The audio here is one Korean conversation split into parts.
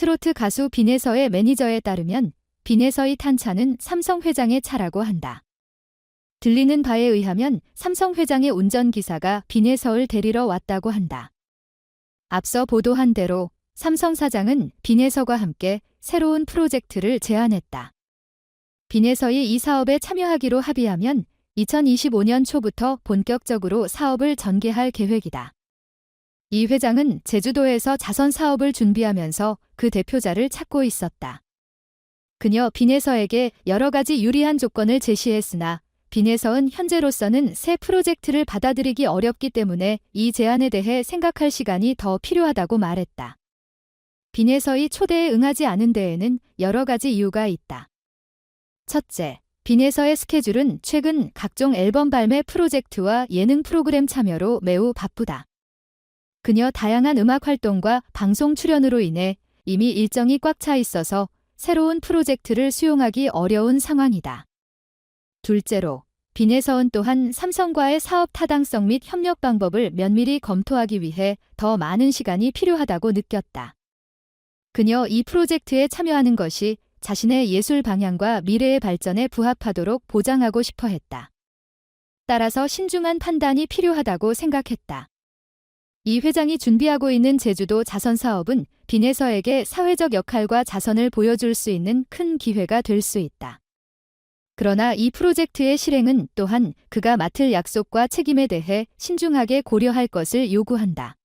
트로트 가수 빈에서의 매니저에 따르면 빈에서의 탄 차는 삼성 회장의 차라고 한다. 들리는 바에 의하면 삼성 회장의 운전기사가 빈에서를 데리러 왔다고 한다. 앞서 보도한 대로 삼성 사장은 빈에서와 함께 새로운 프로젝트를 제안했다. 빈에서의 이 사업에 참여하기로 합의하면 2025년 초부터 본격적으로 사업을 전개할 계획이다. 이 회장은 제주도에서 자선 사업을 준비하면서 그 대표자를 찾고 있었다. 그녀 빈에서에게 여러 가지 유리한 조건을 제시했으나 빈에서는 현재로서는 새 프로젝트를 받아들이기 어렵기 때문에 이 제안에 대해 생각할 시간이 더 필요하다고 말했다. 빈에서의 초대에 응하지 않은 데에는 여러 가지 이유가 있다. 첫째, 빈에서의 스케줄은 최근 각종 앨범 발매 프로젝트와 예능 프로그램 참여로 매우 바쁘다. 그녀 다양한 음악 활동과 방송 출연으로 인해 이미 일정이 꽉 차 있어서 새로운 프로젝트를 수용하기 어려운 상황이다. 둘째로, 빈에서은 또한 삼성과의 사업 타당성 및 협력 방법을 면밀히 검토하기 위해 더 많은 시간이 필요하다고 느꼈다. 그녀 이 프로젝트에 참여하는 것이 자신의 예술 방향과 미래의 발전에 부합하도록 보장하고 싶어 했다. 따라서 신중한 판단이 필요하다고 생각했다. 이 회장이 준비하고 있는 제주도 자선 사업은 빈에서에게 사회적 역할과 자선을 보여줄 수 있는 큰 기회가 될 수 있다. 그러나 이 프로젝트의 실행은 또한 그가 맡을 약속과 책임에 대해 신중하게 고려할 것을 요구한다.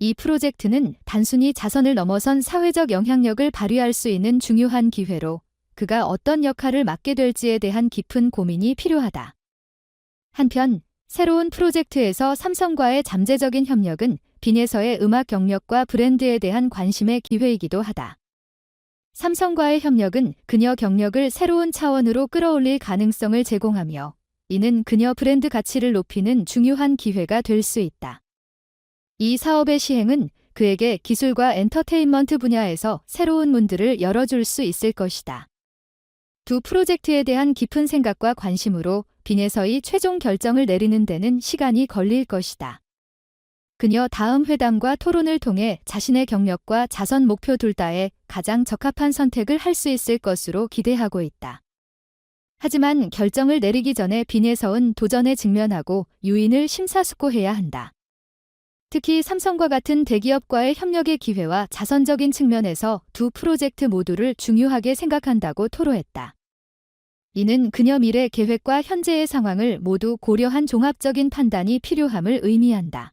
이 프로젝트는 단순히 자선을 넘어선 사회적 영향력을 발휘할 수 있는 중요한 기회로 그가 어떤 역할을 맡게 될지에 대한 깊은 고민이 필요하다. 한편 새로운 프로젝트에서 삼성과의 잠재적인 협력은 빈에서의 음악 경력과 브랜드에 대한 관심의 기회이기도 하다. 삼성과의 협력은 그녀 경력을 새로운 차원으로 끌어올릴 가능성을 제공하며 이는 그녀 브랜드 가치를 높이는 중요한 기회가 될 수 있다. 이 사업의 시행은 그에게 기술과 엔터테인먼트 분야에서 새로운 문들을 열어줄 수 있을 것이다. 두 프로젝트에 대한 깊은 생각과 관심으로 빈에서의 최종 결정을 내리는 데는 시간이 걸릴 것이다. 그녀 다음 회담과 토론을 통해 자신의 경력과 자선 목표 둘 다에 가장 적합한 선택을 할 수 있을 것으로 기대하고 있다. 하지만 결정을 내리기 전에 빈에서은 도전에 직면하고 유인을 심사숙고해야 한다. 특히 삼성과 같은 대기업과의 협력의 기회와 자선적인 측면에서 두 프로젝트 모두를 중요하게 생각한다고 토로했다. 이는 그녀 미래 계획과 현재의 상황을 모두 고려한 종합적인 판단이 필요함을 의미한다.